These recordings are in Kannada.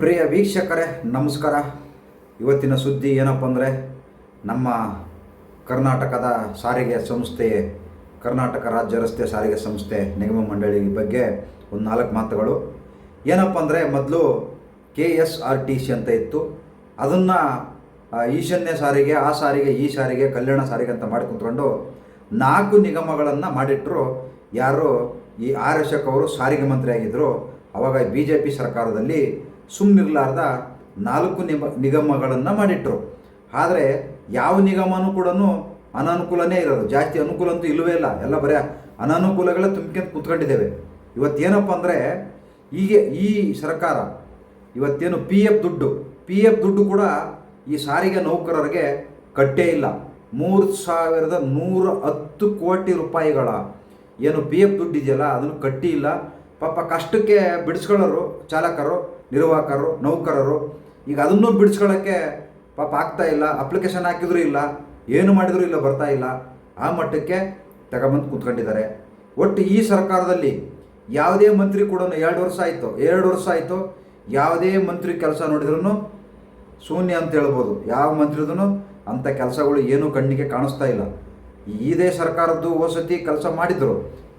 ಪ್ರಿಯ ವೀಕ್ಷಕರೇ, ನಮಸ್ಕಾರ. ಇವತ್ತಿನ ಸುದ್ದಿ ಏನಪ್ಪ ಅಂದರೆ, ನಮ್ಮ ಕರ್ನಾಟಕದ ಸಾರಿಗೆ ಸಂಸ್ಥೆ ಕರ್ನಾಟಕ ರಾಜ್ಯ ರಸ್ತೆ ಸಾರಿಗೆ ಸಂಸ್ಥೆ ನಿಗಮ ಮಂಡಳಿ ಬಗ್ಗೆ ಒಂದು ನಾಲ್ಕು ಮಾತುಗಳು. ಏನಪ್ಪ ಅಂದರೆ, ಮೊದಲು K S R T C ಅಂತ ಇತ್ತು. ಅದನ್ನು ಈಶಾನ್ಯ ಸಾರಿಗೆ, ಆ ಸಾರಿಗೆ, ಈ ಸಾರಿಗೆ, ಕಲ್ಯಾಣ ಸಾರಿಗೆ ಅಂತ ಮಾಡಿ ನಾಲ್ಕು ನಿಗಮಗಳನ್ನು ಮಾಡಿಟ್ಟರು ಯಾರು ಈ ಆರ್ ಎಸ್ ಅವರು ಸಾರಿಗೆ ಮಂತ್ರಿ ಆಗಿದ್ದರು ಅವಾಗ ಬಿ ಜೆ ಪಿ ಸರ್ಕಾರದಲ್ಲಿ ಸುಮ್ಮನಿರ್ಲಾರ್ದ ನಾಲ್ಕು ನಿಮ, ನಿಗಮಗಳನ್ನು ಮಾಡಿಟ್ರು. ಆದರೆ ಯಾವ ನಿಗಮನೂ ಕೂಡ ಅನನುಕೂಲನೇ ಇರೋದು. ಜಾಸ್ತಿ ಅನುಕೂಲ ಅಂತೂ ಇಲ್ಲವೇ ಇಲ್ಲ. ಎಲ್ಲ ಬರೀ ಅನನುಕೂಲಗಳೇ ತುಂಬಿಕೊಂಡು ಕುತ್ಕೊಂಡಿದ್ದೇವೆ. ಇವತ್ತೇನಪ್ಪ ಅಂದರೆ ಈಗ ಈ ಸರ್ಕಾರ ಇವತ್ತೇನು ಪಿ ಎಫ್ ದುಡ್ಡು, ಪಿ ಎಫ್ ದುಡ್ಡು ಕೂಡ ಈ ಸಾರಿಗೆ ನೌಕರರಿಗೆ ಕಟ್ಟೇ ಇಲ್ಲ. ಮೂರು ಸಾವಿರದ ನೂರ ಹತ್ತು ಕೋಟಿ ರೂಪಾಯಿಗಳ ಏನು ಪಿ ಎಫ್ ದುಡ್ಡು ಇದೆಯಲ್ಲ ಅದನ್ನು ಕಟ್ಟಿ ಇಲ್ಲ. ಪಾಪ ಕಷ್ಟಕ್ಕೆ ಬಿಡಿಸ್ಕೊಳ್ಳೋರು, ಚಾಲಕರು ನಿರ್ವಾಹಕರು, ನೌಕರರು, ಈಗ ಅದನ್ನು ಬಿಡಿಸ್ಕೊಳ್ಳೋಕ್ಕೆ ಪಾಪ ಆಗ್ತಾ ಇಲ್ಲ ಅಪ್ಲಿಕೇಶನ್ ಹಾಕಿದ್ರು ಇಲ್ಲ, ಏನು ಮಾಡಿದರೂ ಇಲ್ಲ, ಬರ್ತಾ ಇಲ್ಲ, ಆ ಮಟ್ಟಕ್ಕೆ ತಗೊಂಬಂದು ಕೂತ್ಕೊಂಡಿದ್ದಾರೆ. ಒಟ್ಟು ಈ ಸರ್ಕಾರದಲ್ಲಿ ಯಾವುದೇ ಮಂತ್ರಿ ಕೂಡ ಎರಡು ವರ್ಷ ಆಯಿತು, ಎರಡು ವರ್ಷ ಆಯಿತು, ಯಾವುದೇ ಮಂತ್ರಿ ಕೆಲಸ ನೋಡಿದ್ರೂ ಶೂನ್ಯ ಅಂತ ಹೇಳ್ಬೋದು. ಯಾವ ಮಂತ್ರಿದೂ ಅಂಥ ಕೆಲಸಗಳು ಏನೂ ಕಣ್ಣಿಗೆ ಕಾಣಿಸ್ತಾ ಇಲ್ಲ. ಇದೇ ಸರ್ಕಾರದ್ದು ವಸತಿ ಕೆಲಸ ಮಾಡಿದರು.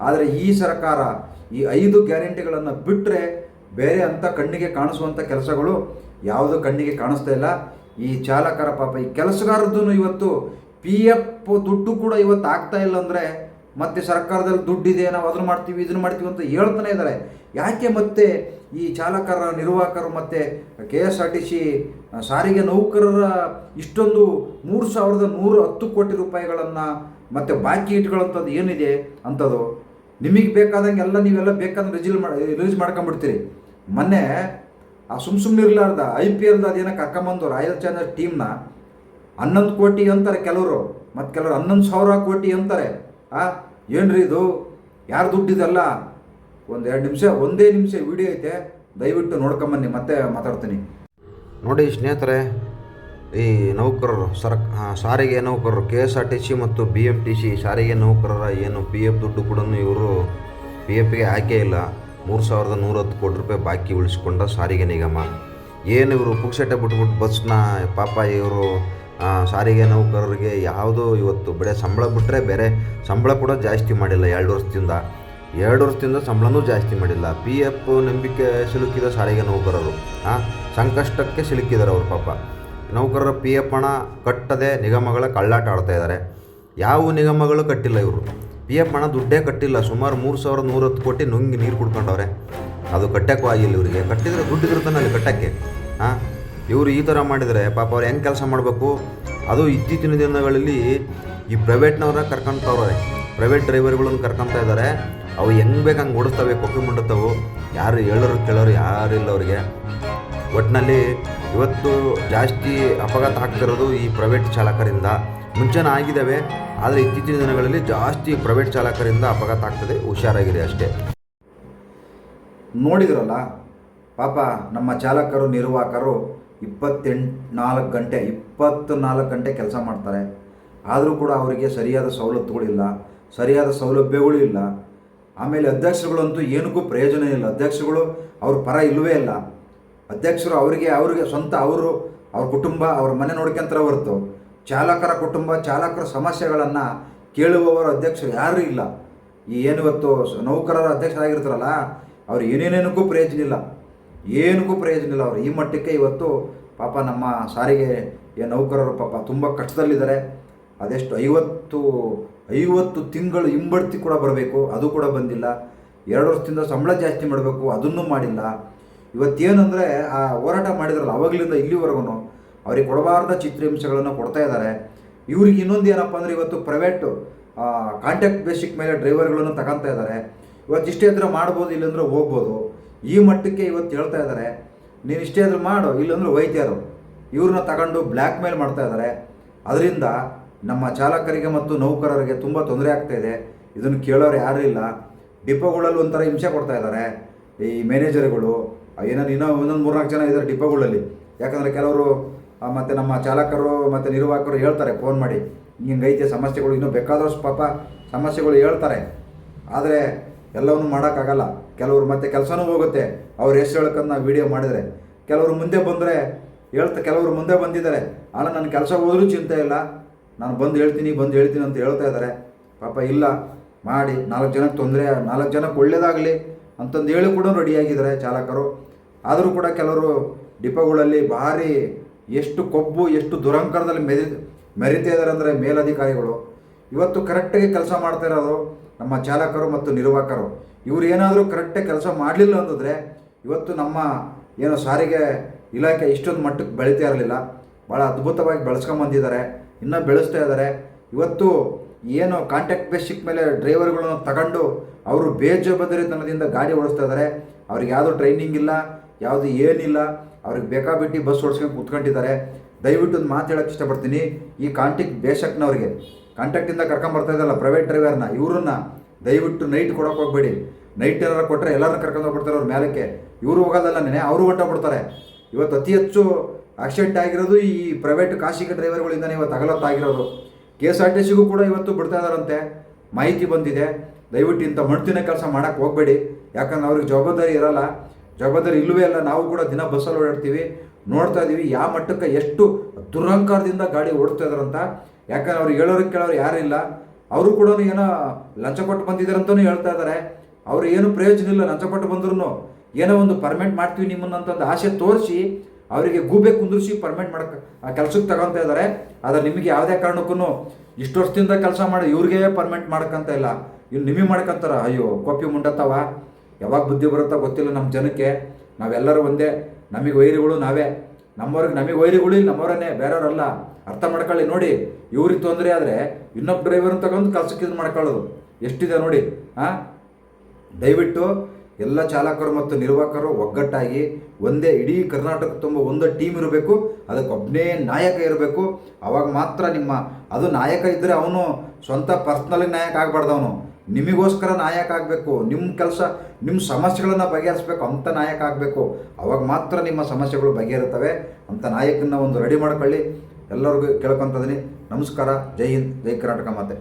ಆದರೆ ಈ ಸರ್ಕಾರ ಈ ಐದು ಗ್ಯಾರಂಟಿಗಳನ್ನು ಬಿಟ್ಟರೆ ಬೇರೆ ಅಂಥ ಕಣ್ಣಿಗೆ ಕಾಣಿಸುವಂಥ ಕೆಲಸಗಳು ಯಾವುದು ಕಣ್ಣಿಗೆ ಕಾಣಿಸ್ತಾ ಇಲ್ಲ. ಈ ಚಾಲಕರ ಪಾಪ, ಈ ಕೆಲಸಗಾರದ್ದು ಇವತ್ತು ಪಿ ಎಫ್ ದುಡ್ಡು ಕೂಡ ಇವತ್ತು ಆಗ್ತಾ ಇಲ್ಲ ಅಂದರೆ ಮತ್ತೆ ಸರ್ಕಾರದಲ್ಲಿ ದುಡ್ಡಿದೆ, ನಾವು ಅದನ್ನು ಮಾಡ್ತೀವಿ, ಇದನ್ನು ಮಾಡ್ತೀವಿ ಅಂತ ಹೇಳ್ತಾನೆ ಇದ್ದಾರೆ. ಯಾಕೆ ಮತ್ತೆ ಈ ಚಾಲಕರ, ನಿರ್ವಾಹಕರು ಮತ್ತು K S R T C ಸಾರಿಗೆ ನೌಕರರ ಇಷ್ಟೊಂದು ಮೂರು ಸಾವಿರದ ನೂರ ಹತ್ತು ಕೋಟಿ ರೂಪಾಯಿಗಳನ್ನು ಮತ್ತು ಬಾಕಿ ಇಟ್ಕೊಳ್ಳೋಂಥದ್ದು ಏನಿದೆ ಅಂಥದ್ದು ನಿಮಗೆ ಬೇಕಾದಂಗೆ ಎಲ್ಲ ನೀವೆಲ್ಲ ಬೇಕಂದ್ರೆ ರಿಜಿಲ್ ಮಾಡಿ ರಿಲೀಸ್ ಮಾಡ್ಕೊಂಬಿಡ್ತೀರಿ ಮೊನ್ನೆ, ಆ ಸುಮ್ ಸುಮ್ಮನೆ ಇರಲಾರ್ದ ಐ ಪಿ ಎಲ್ದು ಅದೇನೋ ಕರ್ಕೊಂಬಂದು ರಾಯಲ್ ಚಾಲೆಂಜರ್ಸ್ ಟೀಮ್ನ ಹನ್ನೊಂದು ಕೋಟಿ ಅಂತಾರೆ ಕೆಲವರು, ಮತ್ತು ಕೆಲವರು ಹನ್ನೊಂದು ಸಾವಿರ ಕೋಟಿ ಅಂತಾರೆ. ಆ, ಏನ್ರಿ ಇದು? ಯಾರು ದುಡ್ಡಿದಲ್ಲ ಒಂದು ಎರಡು ನಿಮಿಷ, ಒಂದೇ ನಿಮಿಷ ವಿಡಿಯೋ ಐತೆ. ದಯವಿಟ್ಟು ನೋಡ್ಕೊಂಬನ್ನಿ, ಮತ್ತೆ ಮಾತಾಡ್ತೀನಿ. ನೋಡಿ ಸ್ನೇಹಿತರೆ ಈ ನೌಕರರು, ಸರ್ ಸಾರಿಗೆ ನೌಕರರು, K S R T C ಮತ್ತು ಬಿ ಎಫ್ ಟಿ ಸಿ, ಸಾರಿಗೆ ನೌಕರರ ಏನು ಪಿ ಎಫ್ ದುಡ್ಡು ಕೂಡ ಇವರು ಪಿ ಎಫ್ಗೆ ಹಾಕೇ ಇಲ್ಲ. ಮೂರು ಸಾವಿರದ ನೂರತ್ತು ಕೋಟಿ ರೂಪಾಯಿ ಬಾಕಿ ಉಳಿಸ್ಕೊಂಡ ಸಾರಿಗೆ ನಿಗಮ. ಏನು ಇವರು ಪುಕ್ಸೆಟ್ಟೆ ಬಿಟ್ಬಿಟ್ಟು ಬಸ್ನ ಪಾಪ ಇವರು ಸಾರಿಗೆ ನೌಕರರಿಗೆ ಯಾವುದೋ ಇವತ್ತು ಬರೀ ಸಂಬಳ ಬಿಟ್ಟರೆ ಬೇರೆ ಸಂಬಳ ಕೂಡ ಜಾಸ್ತಿ ಮಾಡಿಲ್ಲ ಎರಡು ವರ್ಷದಿಂದ. ಎರಡು ವರ್ಷದಿಂದ ಸಂಬಳನೂ ಜಾಸ್ತಿ ಮಾಡಿಲ್ಲ. ಪಿ ಎಫ್ ನಂಬಿಕೆ ಸಿಲುಕಿದ ಸಾರಿಗೆ ನೌಕರರು ಸಂಕಷ್ಟಕ್ಕೆ ಸಿಲುಕಿದ್ದಾರೆ ಅವರು ಪಾಪ. ನೌಕರರ ಪಿ ಎಫ್ ಹಣ ಕಟ್ಟದೆ ನಿಗಮಗಳ ಕಳ್ಳಾಟ ಆಡ್ತಾ ಇದ್ದಾರೆ. ಯಾವ ನಿಗಮಗಳು ಕಟ್ಟಿಲ್ಲ ಇವರು. ಪಿ ಎಫ್ ಹಣ ದುಡ್ಡೇ ಕಟ್ಟಿಲ್ಲ. ಸುಮಾರು ಮೂರು ಸಾವಿರದ ನೂರತ್ತು ಕೋಟಿ ನುಂಗಿ ನೀರು ಕುಡ್ಕೊಂಡವ್ರೆ. ಅದು ಕಟ್ಟೋಕ್ಕೂ ಆಗಿಲ್ಲ ಇವರಿಗೆ. ಕಟ್ಟಿದ್ರೆ ದುಡ್ಡು ಇರುತ್ತಾನೆ ಅಲ್ಲಿ ಕಟ್ಟಕ್ಕೆ. ಹಾಂ ಇವರು ಈ ಥರ ಮಾಡಿದರೆ ಪಾಪ ಅವ್ರು ಹೆಂಗೆ ಕೆಲಸ ಮಾಡಬೇಕು? ಅದು ಇತ್ತೀಚಿನ ದಿನಗಳಲ್ಲಿ ಈ ಪ್ರೈವೇಟ್ನವ್ರ ಕರ್ಕೊಂತವ್ರೆ ಪ್ರೈವೇಟ್ ಡ್ರೈವರ್ಗಳನ್ನು ಕರ್ಕೊತಾ ಇದ್ದಾರೆ. ಅವು ಹೆಂಗೆ ಬೇಕು ಹಂಗೆ ಓಡಿಸ್ತವೆ ಕೊಕ್ಕಿ ಮುಂಡತ್ತವು ಯಾರು ಹೇಳೋರು ಕೇಳೋರು ಯಾರಿಲ್ಲ ಅವರಿಗೆ. ಒಟ್ಟಿನಲ್ಲಿ ಇವತ್ತು ಜಾಸ್ತಿ ಅಪಘಾತ ಆಗ್ತಿರೋದು ಈ ಪ್ರೈವೇಟ್ ಚಾಲಕರಿಂದ. ಮುಂಚೆನೇ ಆಗಿದ್ದಾವೆ, ಆದರೆ ಇತ್ತೀಚಿನ ದಿನಗಳಲ್ಲಿ ಜಾಸ್ತಿ ಪ್ರೈವೇಟ್ ಚಾಲಕರಿಂದ ಅಪಘಾತ ಆಗ್ತದೆ, ಹುಷಾರಾಗಿದೆ ಅಷ್ಟೇ. ನೋಡಿದ್ರಲ್ಲ, ಪಾಪ ನಮ್ಮ ಚಾಲಕರು, ನಿರ್ವಾಹಕರು ಇಪ್ಪತ್ತೆಂಟು, ನಾಲ್ಕು ಗಂಟೆ ಇಪ್ಪತ್ತು ನಾಲ್ಕು ಗಂಟೆ ಕೆಲಸ ಮಾಡ್ತಾರೆ. ಆದರೂ ಕೂಡ ಅವರಿಗೆ ಸರಿಯಾದ ಸವಲತ್ತುಗಳಿಲ್ಲ ಸರಿಯಾದ ಸೌಲಭ್ಯಗಳು ಇಲ್ಲ. ಆಮೇಲೆ ಅಧ್ಯಕ್ಷರುಗಳಂತೂ ಏನಕ್ಕೂ ಪ್ರಯೋಜನ ಇಲ್ಲ. ಅಧ್ಯಕ್ಷಗಳು ಅವ್ರ ಪರ ಇಲ್ಲವೇ ಇಲ್ಲ. ಅಧ್ಯಕ್ಷರು ಅವರಿಗೆ ಅವರಿಗೆ ಸ್ವಂತ ಅವರು, ಅವ್ರ ಕುಟುಂಬ, ಅವ್ರ ಮನೆ ನೋಡ್ಕೊಂತಾರೆ ಹೊರತು ಚಾಲಕರ ಕುಟುಂಬ, ಚಾಲಕರ ಸಮಸ್ಯೆಗಳನ್ನು ಕೇಳುವವರ ಅಧ್ಯಕ್ಷರು ಯಾರೂ ಇಲ್ಲ. ಈ ಏನು ಇವತ್ತು ನೌಕರರ ಅಧ್ಯಕ್ಷರಾಗಿರ್ತಾರಲ್ಲ ಅವ್ರು ಏನೇನೇನಕ್ಕೂ ಪ್ರಯೋಜನ ಇಲ್ಲ. ಏನಕ್ಕೂ ಪ್ರಯೋಜನ ಇಲ್ಲ ಅವರು. ಈ ಮಟ್ಟಕ್ಕೆ ಇವತ್ತು ಪಾಪ ನಮ್ಮ ಸಾರಿಗೆ ನೌಕರರು ಪಾಪ ತುಂಬ ಕಷ್ಟದಲ್ಲಿದ್ದಾರೆ. ಅದೆಷ್ಟು ಐವತ್ತು ಐವತ್ತು ತಿಂಗಳು ಹಿಂಬಡ್ತಿ ಕೂಡ ಬರಬೇಕು, ಅದು ಕೂಡ ಬಂದಿಲ್ಲ. ಎರಡು ವರ್ಷದಿಂದ ಸಂಬಳ ಜಾಸ್ತಿ ಮಾಡಬೇಕು, ಅದನ್ನು ಮಾಡಿಲ್ಲ. ಇವತ್ತೇನೆಂದರೆ ಆ ಹೋರಾಟ ಮಾಡಿದ್ರಲ್ಲ, ಅವಾಗಲಿಂದ ಇಲ್ಲಿವರೆಗೂ ಅವ್ರಿಗೆ ಕೊಡಬಾರ್ದ ಚಿತ್ರಹಿಂಸೆಗಳನ್ನು ಕೊಡ್ತಾ ಇದ್ದಾರೆ. ಇವ್ರಿಗೆ ಇನ್ನೊಂದು ಏನಪ್ಪ ಅಂದರೆ ಇವತ್ತು ಪ್ರೈವೇಟು ಕಾಂಟ್ಯಾಕ್ಟ್ ಬೇಸಿಕ್ ಮೇಲೆ ಡ್ರೈವರ್ಗಳನ್ನು ತಗೊತಾ ಇದ್ದಾರೆ. ಇವತ್ತು ಇಷ್ಟೇ ಇದ್ರೆ ಮಾಡ್ಬೋದು, ಇಲ್ಲಂದ್ರೆ ಹೋಗ್ಬೋದು. ಈ ಮಟ್ಟಕ್ಕೆ ಇವತ್ತು ಹೇಳ್ತಾ ಇದ್ದಾರೆ. ನೀನು ಇಷ್ಟೇ ಆದರೂ ಮಾಡು, ಇಲ್ಲಂದ್ರೆ ವೈದ್ಯರು ಇವ್ರನ್ನ ತಗೊಂಡು ಬ್ಲ್ಯಾಕ್ ಮೇಲ್ ಮಾಡ್ತಾ ಇದ್ದಾರೆ. ಅದರಿಂದ ನಮ್ಮ ಚಾಲಕರಿಗೆ ಮತ್ತು ನೌಕರರಿಗೆ ತುಂಬ ತೊಂದರೆ ಆಗ್ತಾ ಇದೆ. ಇದನ್ನು ಕೇಳೋರು ಯಾರೂ ಇಲ್ಲ. ಡಿಪೋಗಳಲ್ಲಿ ಒಂಥರ ಹಿಂಸೆ ಕೊಡ್ತಾ ಇದ್ದಾರೆ. ಈ ಮ್ಯಾನೇಜರ್ಗಳು ಏನಾದ್ರು ಇನ್ನೂ ಒಂದೊಂದು ಮೂರ್ನಾಲ್ಕು ಜನ ಇದ್ದಾರೆ ಡಿಪೋಗಳಲ್ಲಿ ಯಾಕಂದರೆ ಕೆಲವರು ಮತ್ತು ನಮ್ಮ ಚಾಲಕರು, ಮತ್ತು ನಿರ್ವಾಹಕರು ಹೇಳ್ತಾರೆ ಫೋನ್ ಮಾಡಿ. ಹಿಂಗೈತೆ ಸಮಸ್ಯೆಗಳು, ಇನ್ನೂ ಬೇಕಾದಷ್ಟು ಪಾಪ ಸಮಸ್ಯೆಗಳು ಹೇಳ್ತಾರೆ. ಆದರೆ ಎಲ್ಲವನ್ನೂ ಮಾಡೋಕ್ಕಾಗಲ್ಲ. ಕೆಲವರು ಮತ್ತೆ ಕೆಲಸನೂ ಹೋಗುತ್ತೆ. ಅವ್ರು ಎಷ್ಟು ಹೇಳ್ಕೊಂಡು ನಾವು ವೀಡಿಯೋ ಮಾಡಿದರೆ. ಕೆಲವರು ಮುಂದೆ ಬಂದರೆ ಹೇಳ್ತಾ, ಕೆಲವರು ಮುಂದೆ ಬಂದಿದ್ದಾರೆ. ಆದರೆ ನನ್ನ ಕೆಲಸ ಹೋದ್ರೂ ಚಿಂತೆ ಇಲ್ಲ. ನಾನು ಬಂದು ಹೇಳ್ತೀನಿ ಬಂದು ಹೇಳ್ತೀನಿ ಅಂತ ಹೇಳ್ತಾ ಇದ್ದಾರೆ ಪಾಪ ಇಲ್ಲ. ಮಾಡಿ, ನಾಲ್ಕು ಜನಕ್ಕೆ ತೊಂದರೆ, ನಾಲ್ಕು ಜನಕ್ಕೆ ಒಳ್ಳೇದಾಗಲಿ. ಅಂತಂದು ಹೇಳಿ ಕೂಡ ರೆಡಿಯಾಗಿದ್ದಾರೆ ಚಾಲಕರು. ಆದರೂ ಕೂಡ ಕೆಲವರು ಡಿಪೋಗಳಲ್ಲಿ ಭಾರಿ ಎಷ್ಟು ಕೊಬ್ಬು, ಎಷ್ಟು ದುರಂಕರದಲ್ಲಿ ಮೆರಿ, ಮೆರಿತಾ ಇದ್ದಾರೆ ಅಂದರೆ ಮೇಲಧಿಕಾರಿಗಳು. ಇವತ್ತು ಕರೆಕ್ಟಾಗಿ ಕೆಲಸ ಮಾಡ್ತಾ ಇರೋದು ನಮ್ಮ ಚಾಲಕರು ಮತ್ತು ನಿರ್ವಾಹಕರು. ಇವರು ಏನಾದರೂ ಕರೆಕ್ಟಾಗಿ ಕೆಲಸ ಮಾಡಲಿಲ್ಲ ಅಂತಂದರೆ ಇವತ್ತು ನಮ್ಮ ಏನು ಸಾರಿಗೆ ಇಲಾಖೆ ಇಷ್ಟೊಂದು ಮಟ್ಟಕ್ಕೆ ಬೆಳೀತಾ ಇರಲಿಲ್ಲ. ಭಾಳ ಅದ್ಭುತವಾಗಿ ಬೆಳೆಸ್ಕೊಂಬಂದಿದ್ದಾರೆ. ಇನ್ನೂ ಬೆಳೆಸ್ತಾ ಇದ್ದಾರೆ. ಇವತ್ತು ಏನು ಕಾಂಟ್ಯಾಕ್ಟ್ ಬೇಸಿಕ್ ಮೇಲೆ ಡ್ರೈವರ್ಗಳನ್ನು ತಗೊಂಡು ಅವರು ಬೇಜವಾಬ್ದಾರಿತನದಿಂದ ಗಾಡಿ ಓಡಿಸ್ತಾ ಇದ್ದಾರೆ ಅವ್ರಿಗೆ ಯಾವುದೂ ಟ್ರೈನಿಂಗ್ ಇಲ್ಲ, ಯಾವುದು ಏನಿಲ್ಲ, ಅವ್ರಿಗೆ ಬೇಕಾಬಿಟ್ಟು ಬಸ್ ಓಡಿಸ್ಕೊಂಡು ಕುತ್ಕೊಂಡಿದ್ದಾರೆ. ದಯವಿಟ್ಟು ಒಂದು ಮಾತು ಹೇಳಕ್ಕೆ ಇಷ್ಟಪಡ್ತೀನಿ. ಈ ಕಾಂಟ್ಯಾಕ್ಟ್ ಬೇಸಕ್ನವ್ರಿಗೆ ಕಾಂಟ್ಯಾಕ್ಟಿಂದ ಕರ್ಕೊಂಬರ್ತಾ ಇದ್ದಲ್ಲ ಪ್ರೈವೇಟ್ ಡ್ರೈವರ್ನ ಇವ್ರನ್ನ ದಯವಿಟ್ಟು ನೈಟ್ ಕೊಡೋಕೆ ಹೋಗ್ಬೇಡಿ. ನೈಟ್ ಏನಾರು ಕೊಟ್ಟರೆ ಎಲ್ಲರೂ ಕರ್ಕೊಂಡು ಹೋಗ್ಬಿಡ್ತಾರೆ ಅವ್ರ ಮೇಲಕ್ಕೆ. ಇವರು ಹೋಗೋದಲ್ಲ ನೆನೆ, ಅವರು ಹೊಂಟೋಗ್ಬಿಡ್ತಾರೆ ಇವತ್ತು ಅತಿ ಹೆಚ್ಚು ಆಕ್ಸಿಡೆಂಟ್ ಆಗಿರೋದು ಈ ಪ್ರೈವೇಟ್ ಖಾಸಗಿ ಡ್ರೈವರ್ಗಳಿಂದನೇ ಇವತ್ತು ಅಗಲತ್ತಾಗಿರೋದು. ಕೆ ಎಸ್ ಆರ್ ಟಿ ಸಿಗೂ ಕೂಡ ಇವತ್ತು ಬಿಡ್ತಾ ಇದಾರಂತೆ ಮಾಹಿತಿ ಬಂದಿದೆ. ದಯವಿಟ್ಟು ಇಂಥ ಮಣ್ತಿನ ಕೆಲಸ ಮಾಡೋಕ್ಕೆ ಹೋಗಬೇಡಿ. ಯಾಕಂದ್ರೆ ಅವ್ರಿಗೆ ಜವಾಬ್ದಾರಿ ಇರಲ್ಲ. ಜವಾಬ್ದಾರಿ ಇಲ್ಲವೇ ಇಲ್ಲ ನಾವು ಕೂಡ ದಿನ ಬಸ್ಸಲ್ಲಿ ಓಡಾಡ್ತೀವಿ. ನೋಡ್ತಾ ಇದ್ದೀವಿ ಯಾವ ಮಟ್ಟಕ್ಕೆ ಎಷ್ಟು ದುರಹಂಕಾರದಿಂದ ಗಾಡಿ ಓಡ್ತಾ ಇದಾರಂತ ಯಾಕಂದ್ರೆ ಅವ್ರು ಹೇಳೋರಿಗೆ ಕೇಳೋರು ಯಾರೂ ಇಲ್ಲ. ಅವರು ಕೂಡ ಏನೋ ಲಂಚ ಕೊಟ್ಟು ಬಂದಿದ್ದಾರೆ ಅಂತಲೂ ಹೇಳ್ತಾ ಇದ್ದಾರೆ ಅವ್ರು ಏನು ಪ್ರಯೋಜನ ಇಲ್ಲ ಲಂಚ ಕೊಟ್ಟು ಬಂದ್ರು ಏನೋ ಒಂದು ಪರ್ಮೆಂಟ್ ಮಾಡ್ತೀವಿ ನಿಮ್ಮನ್ನಂತಂದು ಆಸೆ ತೋರಿಸಿ ಅವರಿಗೆ ಗೂಬೆ ಕುಂದಿರಿಸಿ ಪರ್ಮೆಂಟ್ ಮಾಡಕ್ಕೆ ಆ ಕೆಲಸಕ್ಕೆ ತಗೊಂತ ಇದ್ದಾರೆ ಆದರೆ ನಿಮಗೆ ಯಾವುದೇ ಕಾರಣಕ್ಕೂ ಇಷ್ಟು ವರ್ಷದಿಂದ ಕೆಲಸ ಮಾಡಿ ಇವ್ರಿಗೆ ಪರ್ಮೆಂಟ್ ಮಾಡ್ಕಂತ ಇಲ್ಲ. ಇವ್ರು ನಿಮಗೆ ಮಾಡ್ಕೊಂತಾರ, ಅಯ್ಯೋ ಕೊಪ್ಪಿ ಮುಂಡತ್ತವ. ಯಾವಾಗ ಬುದ್ಧಿ ಬರುತ್ತೋ ಗೊತ್ತಿಲ್ಲ ನಮ್ಮ ಜನಕ್ಕೆ. ನಾವೆಲ್ಲರೂ ಒಂದೇ. ನಮಗೆ ವೈರಿಗಳು ನಾವೇ. ನಮ್ಮವ್ರಿಗೆ ನಮಗೆ ವೈರಿಗಳು ಇಲ್ಲಿ, ನಮ್ಮವರನ್ನೇ. ಬೇರೆಯವರಲ್ಲ. ಅರ್ಥ ಮಾಡ್ಕೊಳ್ಳಿ, ನೋಡಿ. ಇವ್ರಿಗೆ ತೊಂದರೆ ಆದರೆ ಇನ್ನೊಬ್ಬ ಡ್ರೈವರ್ನ ತಗೊಂಡು ಕೆಲಸಕ್ಕೆ ಇದು ಮಾಡ್ಕೊಳ್ಳೋದು. ಎಷ್ಟಿದೆ ನೋಡಿ ಹಾಂ ದಯವಿಟ್ಟು ಎಲ್ಲ ಚಾಲಕರು ಮತ್ತು ನಿರ್ವಾಹಕರು ಒಗ್ಗಟ್ಟಾಗಿ ಒಂದೇ ಇಡೀ ಕರ್ನಾಟಕ ತುಂಬ ಒಂದು ಟೀಮ್ ಇರಬೇಕು, ಅದಕ್ಕೆ ಒಬ್ಬನೇ ನಾಯಕ ಇರಬೇಕು. ಅವಾಗ ಮಾತ್ರ ನಿಮ್ಮ, ಅದು ನಾಯಕ ಇದ್ದರೆ ಅವನು ಸ್ವಂತ ಪರ್ಸ್ನಲಿ ನಾಯಕ ಆಗಬಾರ್ದು ಅವನು. ನಿಮಗೋಸ್ಕರ ನಾಯಕ ಆಗಬೇಕು, ನಿಮ್ಮ ಕೆಲಸ, ನಿಮ್ಮ ಸಮಸ್ಯೆಗಳನ್ನು ಬಗೆಹರಿಸ್ಬೇಕು ಅಂತ ನಾಯಕ ಆಗಬೇಕು. ಅವಾಗ ಮಾತ್ರ ನಿಮ್ಮ ಸಮಸ್ಯೆಗಳು ಬಗೆಹರುತ್ತವೆ ಅಂತ ನಾಯಕನ ಒಂದು ರೆಡಿ ಮಾಡ್ಕೊಳ್ಳಿ. ಎಲ್ಲರಿಗೂ ಕೇಳ್ಕೊತದೀನಿ ನಮಸ್ಕಾರ. ಜೈ ಹಿಂದ್, ಜೈ ಕರ್ನಾಟಕ ಮಾತೆ.